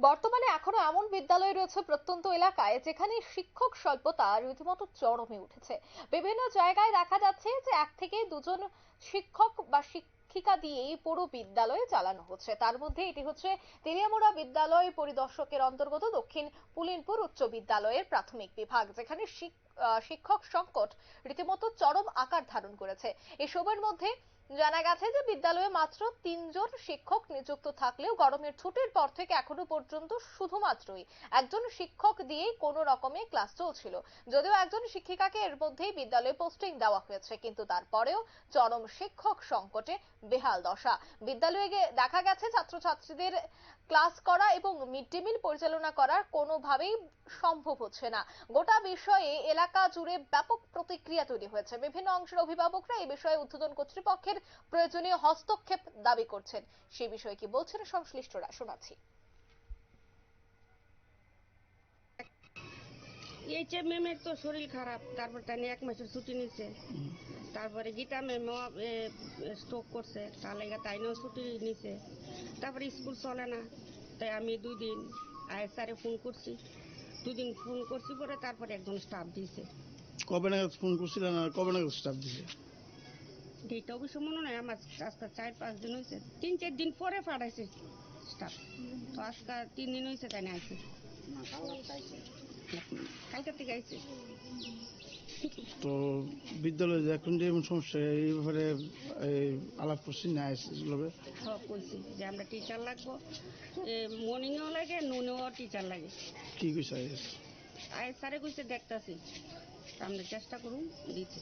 বর্তমানে এখনও এমন বিদ্যালয় রয়েছে প্রত্যন্ত এলাকায় যেখানে শিক্ষক স্বল্পতা রীতিমতো চরমে উঠেছে। বিভিন্ন জায়গায় দেখা যাচ্ছে যে এক থেকে দুজন শিক্ষক বা শিক্ষিকা দিয়েই পুরো বিদ্যালয় চালানো হচ্ছে। তার মধ্যে এটি হচ্ছে তেলিয়ামুড়া বিদ্যালয় পরিদর্শকের অন্তর্গত দক্ষিণ পুলিনপুর উচ্চ বিদ্যালয়ের প্রাথমিক বিভাগ, যেখানে শিক- শিক্ষক সংকট রীতিমতো চরম আকার ধারণ করেছে। এসবের মধ্যে জানা গেছে যে বিদ্যালয়ে মাত্র তিনজন শিক্ষক নিযুক্ত থাকলেও গরমের ছুটির পর থেকে এখনও পর্যন্ত শুধুমাত্রই একজন শিক্ষক দিয়েই কোনো রকমে ক্লাস চলছিল। যদিও একজন শিক্ষিকাকে এর মধ্যেই বিদ্যালয়ে পোস্টিং দেওয়া হয়েছে, কিন্তু তারপরেও চরম শিক্ষক সংকটে বেহাল দশা। বিদ্যালয়ে দেখা গেছে ছাত্রছাত্রীদের ক্লাস করা এবং মিড ডে মিল পরিচালনা করা কোনোভাবেই সম্ভব হচ্ছে না। গোটা বিষয়ে এলাকা জুড়ে ব্যাপক প্রতিক্রিয়া তৈরি হয়েছে। বিভিন্ন অংশের অভিভাবকরা এই বিষয়ে উদ্বোধন কর্তৃপক্ষের প্রয়োজনীয় হস্তক্ষেপ দাবি করছেন। সে বিষয়ে কি বলছেন সংশ্লিষ্টরা? শোনাচ্ছি। এই যে ম্যামের তো শরীর খারাপ তারপর তাই এক মাসের ছুটি নিছে। তারপরে গীতা ম্যামও স্ট্রোক করছে তার লেগে তাইনও ছুটি নিছে। তারপরে স্কুল চলে না তাই আমি দুই দিন আয় স্যারে ফোন করছি। দুই দিন ফোন করছি পরে তারপরে একজন স্টাফ দিয়েছে। কবে নাগাদ ফোন করছিলেন আর কবে নাগাদ স্টাফ দিছে ডেটটা অবশ্য মনে নয় আমার আজকে চার পাঁচ দিন হয়েছে তিন চার দিন পরে পাঠাইছে স্টাফ তো আজকে তিন দিন হয়েছে তাই না আইছে। কালকে থেকে আইছে। তো বিদ্যালয়ে এখন যে এমন সমস্যা এই ব্যাপারে এই আলাপ করছি না এগুলোকে সব কইছি যে আমরা টিচার লাগবো মর্নিংও লাগে নুনেও টিচার লাগে। কি কইছে আইএস? আয় স্যারে কইছে দেখতাছি। আমরা চেষ্টা করুন দিতে।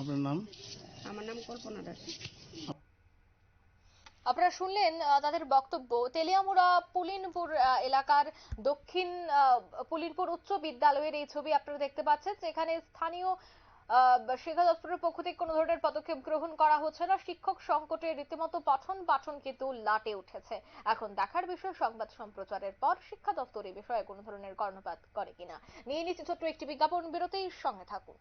আপনার নাম? আমার নাম কল্পনা দাস আপনারা শুনলেন তাদের বক্তব্য। তেলিয়ামুড়া পুলিনপুর এলাকার দক্ষিণ পুলিনপুর উচ্চ বিদ্যালয়ের এই ছবি আপনারা দেখতে পাচ্ছেন। যেখানে স্থানীয় শিক্ষা দপ্তরের পক্ষ থেকে কোনো ধরনের পদক্ষেপ গ্রহণ করা হচ্ছে না। শিক্ষক সংকটে রীতিমতো পঠন পাঠন কিন্তু লাটে উঠেছে। এখন দেখার বিষয় সংবাদ সম্প্রচারের পর শিক্ষা দপ্তর এই বিষয়ে কোনো ধরনের কর্ণপাত করে কিনা। নিয়ে নিচ্ছে ছোট্ট একটি বিজ্ঞাপন বিরতির সঙ্গে থাকুন।